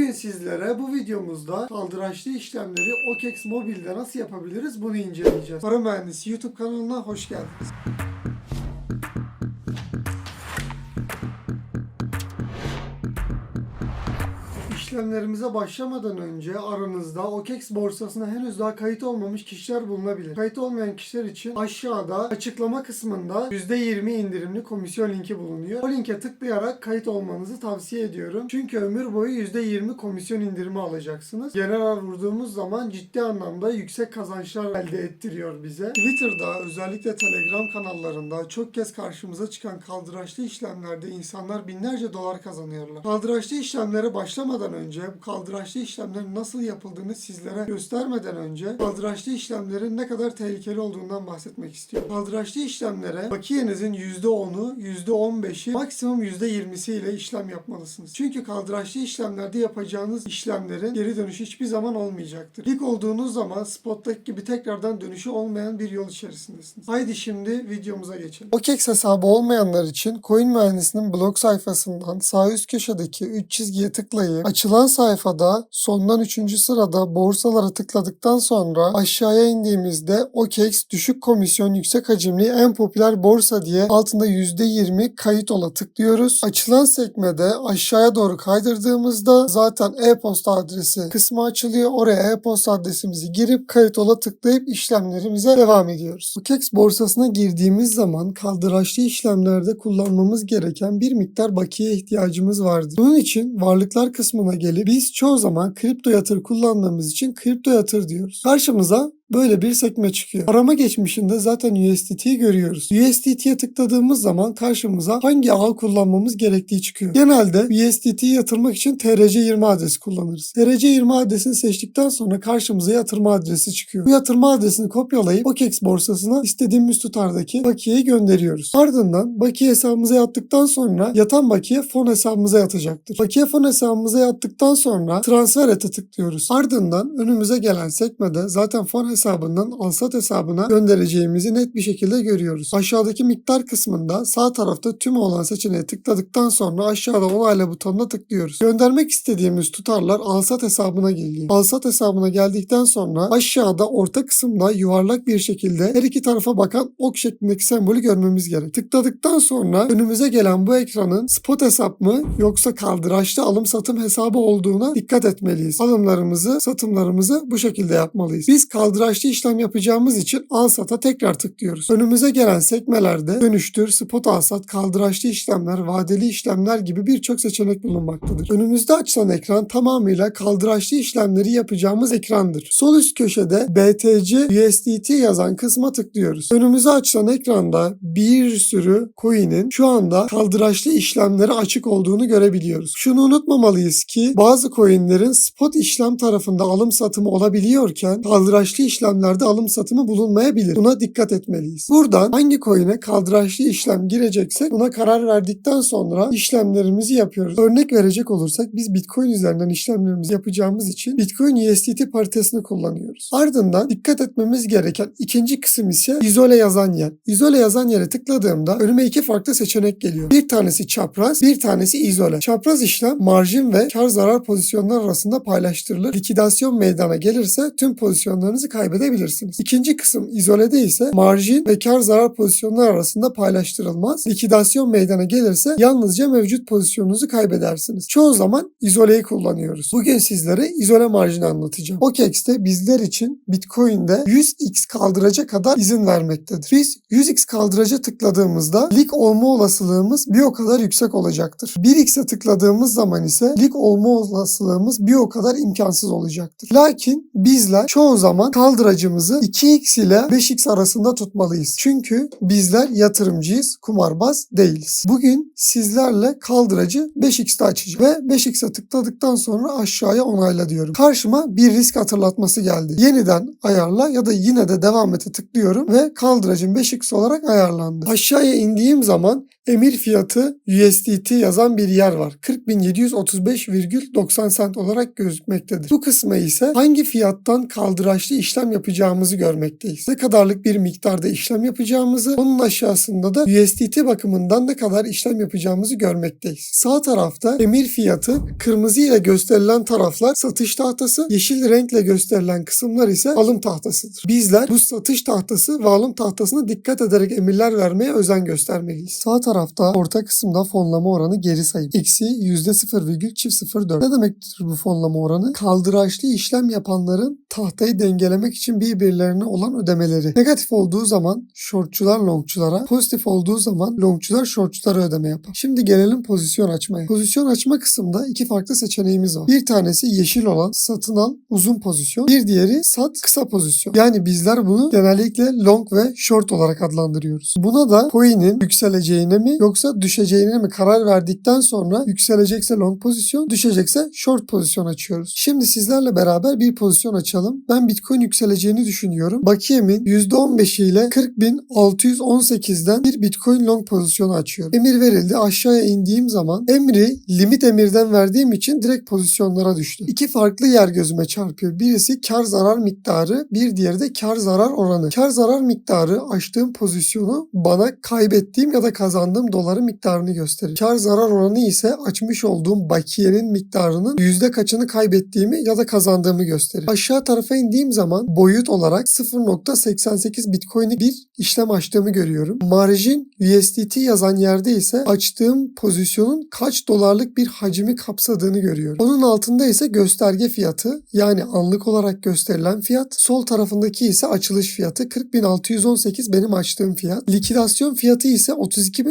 Bugün sizlere bu videomuzda kaldıraçlı işlemleri OKEX Mobile'de nasıl yapabiliriz bunu inceleyeceğiz. Para Mühendisi YouTube kanalına hoş geldiniz. İşlemlerimize başlamadan önce aranızda OKEX borsasına henüz daha kayıt olmamış kişiler bulunabilir. Kayıt olmayan kişiler için aşağıda açıklama kısmında %20 indirimli komisyon linki bulunuyor. O linke tıklayarak kayıt olmanızı tavsiye ediyorum. Çünkü ömür boyu %20 komisyon indirimi alacaksınız. Genel vurduğumuz zaman ciddi anlamda yüksek kazançlar elde ettiriyor bize. Twitter'da özellikle Telegram kanallarında çok kez karşımıza çıkan kaldıraçlı işlemlerde insanlar binlerce dolar kazanıyorlar. Kaldıraçlı işlemlere başlamadan önce bu kaldıraçlı işlemlerin nasıl yapıldığını sizlere göstermeden önce kaldıraçlı işlemlerin ne kadar tehlikeli olduğundan bahsetmek istiyorum. Kaldıraçlı işlemlere bakiyenizin %10'u, %15'i, maksimum %20'si ile işlem yapmalısınız. Çünkü kaldıraçlı işlemlerde yapacağınız işlemlerin geri dönüşü hiçbir zaman olmayacaktır. İlk olduğunuz zaman spottaki gibi tekrardan dönüşü olmayan bir yol içerisindesiniz. Haydi şimdi videomuza geçelim. OKEX hesabı olmayanlar için Coin Mühendisi'nin blog sayfasından sağ üst köşedeki 3 çizgiye tıklayıp açılan sayfada sondan 3. sırada borsalara tıkladıktan sonra aşağıya indiğimizde OKEX düşük komisyon yüksek hacimli en popüler borsa diye altında %20 kayıt ola tıklıyoruz. Açılan sekmede aşağıya doğru kaydırdığımızda zaten e-posta adresi kısmı açılıyor. Oraya e-posta adresimizi girip kayıt ola tıklayıp işlemlerimize devam ediyoruz. OKEX borsasına girdiğimiz zaman kaldıraçlı işlemlerde kullanmamız gereken bir miktar bakiye ihtiyacımız vardır. Bunun için varlıklar kısmına gelip biz çoğu zaman kripto yatır kullandığımız için kripto yatır diyoruz. Karşımıza böyle bir sekme çıkıyor. Arama geçmişinde zaten USDT'yi görüyoruz. USDT'ye tıkladığımız zaman karşımıza hangi ağ kullanmamız gerektiği çıkıyor. Genelde USDT'yi yatırmak için TRC20 adresi kullanırız. TRC20 adresini seçtikten sonra karşımıza yatırma adresi çıkıyor. Bu yatırma adresini kopyalayıp OKEX borsasına istediğimiz tutardaki bakiyeyi gönderiyoruz. Ardından bakiye hesabımıza yattıktan sonra yatan bakiye fon hesabımıza yatacaktır. Bakiye fon hesabımıza yattıktan sonra transfer ete tıklıyoruz. Ardından önümüze gelen sekmede zaten fon hesabından alsat hesabına göndereceğimizi net bir şekilde görüyoruz. Aşağıdaki miktar kısmında sağ tarafta tüm olan seçeneğe tıkladıktan sonra aşağıda onayla butonuna tıklıyoruz. Göndermek istediğimiz tutarlar alsat hesabına geliyor. Alsat hesabına geldikten sonra aşağıda orta kısımda yuvarlak bir şekilde her iki tarafa bakan ok şeklindeki sembolü görmemiz gerek. Tıkladıktan sonra önümüze gelen bu ekranın spot hesap mı yoksa kaldıraçlı alım satım hesabı olduğuna dikkat etmeliyiz. Alımlarımızı, satımlarımızı bu şekilde yapmalıyız. Biz kaldıraçlı işlem yapacağımız için al sata tekrar tıklıyoruz. Önümüze gelen sekmelerde dönüştür, spot al sat, kaldıraçlı işlemler, vadeli işlemler gibi birçok seçenek bulunmaktadır. Önümüzde açılan ekran tamamıyla kaldıraçlı işlemleri yapacağımız ekrandır. Sol üst köşede BTC USDT yazan kısma tıklıyoruz. Önümüze açılan ekranda bir sürü coin'in şu anda kaldıraçlı işlemleri açık olduğunu görebiliyoruz. Şunu unutmamalıyız ki bazı coin'lerin spot işlem tarafında alım satımı olabiliyorken kaldıraçlı işlemlerde alım satımı bulunmayabilir. Buna dikkat etmeliyiz. Buradan hangi coin'e kaldıraçlı işlem gireceksek buna karar verdikten sonra işlemlerimizi yapıyoruz. Örnek verecek olursak biz Bitcoin üzerinden işlemlerimizi yapacağımız için Bitcoin USDT paritesini kullanıyoruz. Ardından dikkat etmemiz gereken ikinci kısım ise izole yazan yer. İzole yazan yere tıkladığımda önüme iki farklı seçenek geliyor. Bir tanesi çapraz, bir tanesi izole. Çapraz işlem marjin ve kar zarar pozisyonlar arasında paylaştırılır. Likidasyon meydana gelirse tüm pozisyonlarınızı kaybedebilirsiniz. İkinci kısım izolede ise marjin ve kar zarar pozisyonlar arasında paylaştırılmaz. Likidasyon meydana gelirse yalnızca mevcut pozisyonunuzu kaybedersiniz. Çoğu zaman izoleyi kullanıyoruz. Bugün sizlere izole marjini anlatacağım. OKEX'te bizler için Bitcoin'de 100x kaldıraca kadar izin vermektedir. Biz 100x kaldıraca tıkladığımızda lik olma olasılığımız bir o kadar yüksek olacaktır. 1x'e tıkladığımız zaman ise lik olma olasılığımız bir o kadar imkansız olacaktır. Lakin bizler çoğu zaman kaldıracımızı 2x ile 5x arasında tutmalıyız. Çünkü bizler yatırımcıyız, kumarbaz değiliz. Bugün sizlerle kaldıracı 5x'te açacağım ve 5x'e tıkladıktan sonra aşağıya onayla diyorum. Karşıma bir risk hatırlatması geldi. Yeniden ayarla ya da yine de devam ete tıklıyorum ve kaldıracım 5x olarak ayarlandı. Aşağıya indiğim zaman emir fiyatı USDT yazan bir yer var. 40.735,90 sent olarak gözükmektedir. Bu kısma ise hangi fiyattan kaldıraçlı işlem yapacağımızı görmekteyiz. Ne kadarlık bir miktarda işlem yapacağımızı, onun aşağısında da USDT bakımından ne kadar işlem yapacağımızı görmekteyiz. Sağ tarafta emir fiyatı kırmızı ile gösterilen taraflar satış tahtası, yeşil renkle gösterilen kısımlar ise alım tahtasıdır. Bizler bu satış tahtası ve alım tahtasına dikkat ederek emirler vermeye özen göstermeliyiz. Sağ tarafta orta kısımda fonlama oranı geri sayım. Eksi %0,04. Ne demektir bu fonlama oranı? Kaldıraçlı işlem yapanların tahtayı dengelemek için birbirlerine olan ödemeleri. Negatif olduğu zaman shortçular longçulara, pozitif olduğu zaman longçular shortçulara ödeme yapar. Şimdi gelelim pozisyon açmaya. Pozisyon açma kısımda iki farklı seçeneğimiz var. Bir tanesi yeşil olan satın al uzun pozisyon. Bir diğeri sat kısa pozisyon. Yani bizler bunu genellikle long ve short olarak adlandırıyoruz. Buna da coin'in yükseleceğine mi yoksa düşeceğine mi karar verdikten sonra yükselecekse long pozisyon, düşecekse short pozisyon açıyoruz. Şimdi sizlerle beraber bir pozisyon açalım. Ben Bitcoin yükseleceğini düşünüyorum. Bakiyemin %15 ile 40.618'den bir Bitcoin long pozisyonu açıyorum. Emir verildi. Aşağıya indiğim zaman emri limit emirden verdiğim için direkt pozisyonlara düştü. İki farklı yer gözüme çarpıyor. Birisi kar zarar miktarı, bir diğeri de kar zarar oranı. Kar zarar miktarı açtığım pozisyonu bana kaybettiğim ya da kazandığım doların miktarını gösterir. Kar zarar oranı ise açmış olduğum bakiyenin miktarının yüzde kaçını kaybettiğimi ya da kazandığımı gösterir. Aşağı tarafa indiğim zaman boyut olarak 0.88 Bitcoin'lik bir işlem açtığımı görüyorum. Marjin USDT yazan yerde ise açtığım pozisyonun kaç dolarlık bir hacmi kapsadığını görüyorum. Onun altında ise gösterge fiyatı yani anlık olarak gösterilen fiyat. Sol tarafındaki ise açılış fiyatı 40.618 benim açtığım fiyat. Likidasyon fiyatı ise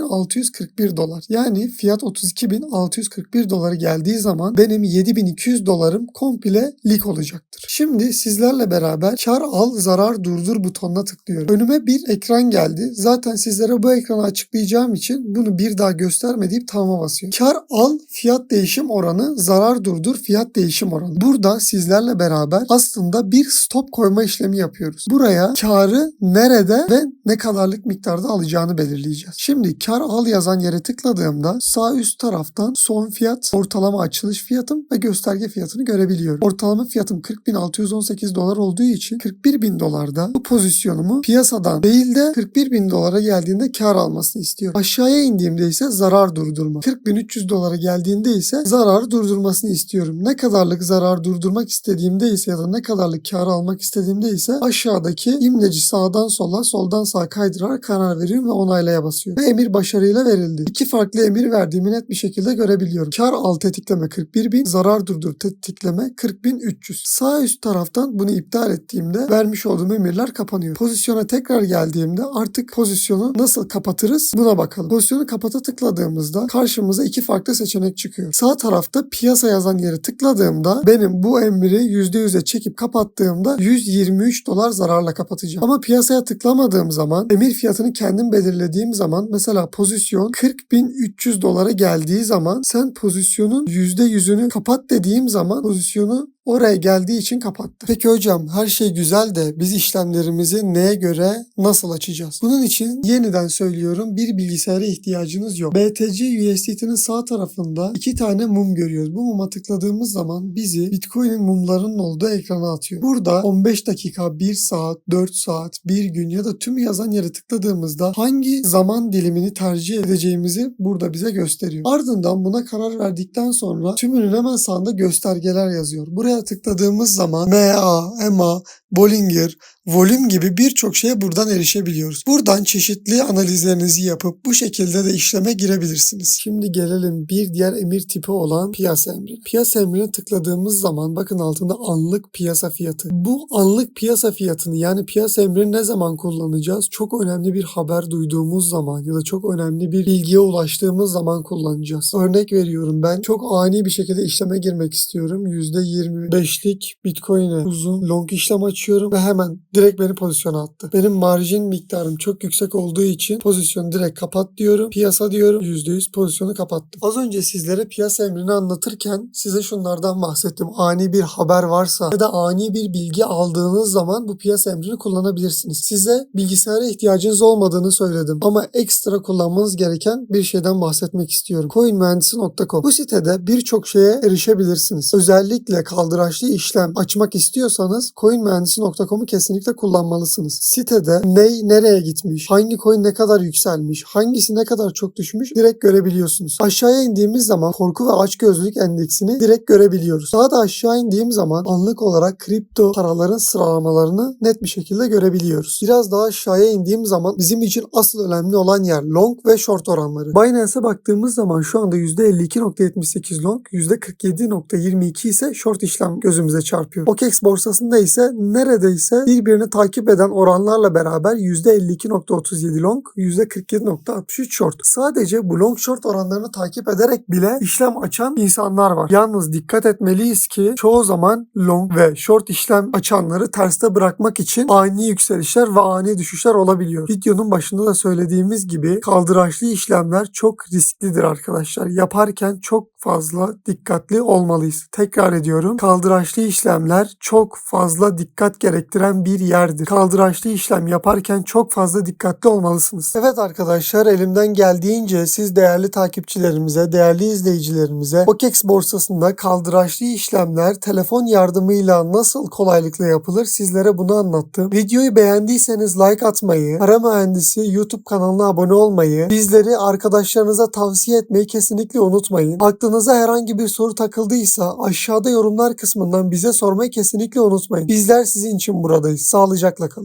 32.641 dolar. Yani fiyat 32.641 doları geldiği zaman benim 7.200 dolarım komple lik olacaktır. Şimdi sizlerle beraber kar al zarar durdur butonuna tıklıyorum. Önüme bir ekran geldi. Zaten sizlere bu ekranı açıklayacağım için bunu bir daha gösterme deyip basıyorum. Kar al fiyat değişim oranı, zarar durdur fiyat değişim oranı. Burada sizlerle beraber aslında bir stop koyma işlemi yapıyoruz. Buraya karı nerede ve ne kadarlık miktarda alacağını belirleyeceğiz. Şimdi kar al yazan yere tıkladığımda sağ üst taraftan son fiyat, ortalama açılış fiyatım ve gösterge fiyatını görebiliyorum. Ortalama fiyatım 40.618 dolar olduğu için 41.000 dolarda bu pozisyonumu piyasadan değil de 41.000 dolara geldiğinde kar almasını istiyorum. Aşağıya indiğimde ise zarar durdurma. 40.300 dolara geldiğinde ise zarar durdurmasını istiyorum. Ne kadarlık zarar durdurmak istediğimde ise ya da ne kadarlık kar almak istediğimde ise aşağıdaki imleci sağdan sola soldan sağa kaydırarak karar veriyorum ve onaylaya basıyorum. Ve emir başarıyla verildi. İki farklı emir verdiğimi net bir şekilde görebiliyorum. Kar al tetikleme 41.000, zarar durdur tetikleme 40.300. Sağ üst taraftan bunu iptal ettiğimde vermiş olduğum emirler kapanıyor. Pozisyona tekrar geldiğimde artık pozisyonu nasıl kapatırız buna bakalım. Pozisyonu kapata tıkladığımızda karşımıza iki farklı seçenek çıkıyor. Sağ tarafta piyasa yazan yere tıkladığımda benim bu emri %100'e çekip kapattığımda 123 dolar zararla kapatacağım. Ama piyasaya tıklamadığım zaman emir fiyatını kendim belirlediğim zaman mesela pozisyon 40.300 dolara geldiği zaman sen pozisyonun %100'ünü kapat dediğim zaman pozisyonu oraya geldiği için kapattı. Peki hocam her şey güzel de biz işlemlerimizi neye göre nasıl açacağız? Bunun için yeniden söylüyorum bir bilgisayara ihtiyacınız yok. BTC USDT'nin sağ tarafında iki tane mum görüyoruz. Bu muma tıkladığımız zaman bizi Bitcoin'in mumlarının olduğu ekrana atıyor. Burada 15 dakika, 1 saat, 4 saat, 1 gün ya da tüm yazan yere tıkladığımızda hangi zaman dilimini tercih edeceğimizi burada bize gösteriyor. Ardından buna karar verdikten sonra tümünün hemen sağında göstergeler yazıyor. Buraya tıkladığımız zaman MA, EMA, Bollinger, volüm gibi birçok şeye buradan erişebiliyoruz. Buradan çeşitli analizlerinizi yapıp bu şekilde de işleme girebilirsiniz. Şimdi gelelim bir diğer emir tipi olan piyasa emri. Piyasa emrine tıkladığımız zaman bakın altında anlık piyasa fiyatı. Bu anlık piyasa fiyatını yani piyasa emrini ne zaman kullanacağız? Çok önemli bir haber duyduğumuz zaman ya da çok önemli bir bilgiye ulaştığımız zaman kullanacağız. Örnek veriyorum ben çok ani bir şekilde işleme girmek istiyorum. %25'lik Bitcoin'e uzun long işlem açıyorum ve hemen direkt beni pozisyona attı. Benim marjin miktarım çok yüksek olduğu için pozisyonu direkt kapat diyorum. Piyasa diyorum. %100 pozisyonu kapattım. Az önce sizlere piyasa emrini anlatırken size şunlardan bahsettim. Ani bir haber varsa ya da ani bir bilgi aldığınız zaman bu piyasa emrini kullanabilirsiniz. Size bilgisayara ihtiyacınız olmadığını söyledim. Ama ekstra kullanmanız gereken bir şeyden bahsetmek istiyorum. coinmühendisi.com Bu sitede birçok şeye erişebilirsiniz. Özellikle kaldıraçlı işlem açmak istiyorsanız coinmühendisi.com'u kesinlikle kullanmalısınız. Sitede ney nereye gitmiş, hangi coin ne kadar yükselmiş, hangisi ne kadar çok düşmüş direkt görebiliyorsunuz. Aşağıya indiğimiz zaman korku ve açgözlülük endeksini direkt görebiliyoruz. Daha da aşağı indiğim zaman anlık olarak kripto paraların sıralamalarını net bir şekilde görebiliyoruz. Biraz daha aşağıya indiğim zaman bizim için asıl önemli olan yer long ve short oranları. Binance'e baktığımız zaman şu anda %52.78 long, %47.22 ise short işlem gözümüze çarpıyor. OKEX borsasında ise neredeyse birbirini takip eden oranlarla beraber %52.37 long, %47.63 short. Sadece bu long short oranlarını takip ederek bile işlem açan insanlar var. Yalnız dikkat etmeliyiz ki çoğu zaman long ve short işlem açanları terste bırakmak için ani yükselişler ve ani düşüşler olabiliyor. Videonun başında da söylediğimiz gibi kaldıraçlı işlemler çok risklidir arkadaşlar. Yaparken çok fazla dikkatli olmalıyız. Tekrar ediyorum. Kaldıraçlı işlemler çok fazla dikkat gerektiren bir yerdir. Kaldıraçlı işlem yaparken çok fazla dikkatli olmalısınız. Evet arkadaşlar elimden geldiğince siz değerli takipçilerimize, değerli izleyicilerimize OKEX borsasında kaldıraçlı işlemler telefon yardımıyla nasıl kolaylıkla yapılır sizlere bunu anlattım. Videoyu beğendiyseniz like atmayı, Para Mühendisi YouTube kanalına abone olmayı, bizleri arkadaşlarınıza tavsiye etmeyi kesinlikle unutmayın. Aklınıza herhangi bir soru takıldıysa aşağıda yorumlar kısmından bize sormayı kesinlikle unutmayın. Bizler sizin için buradayız. Sağlıcakla kalın.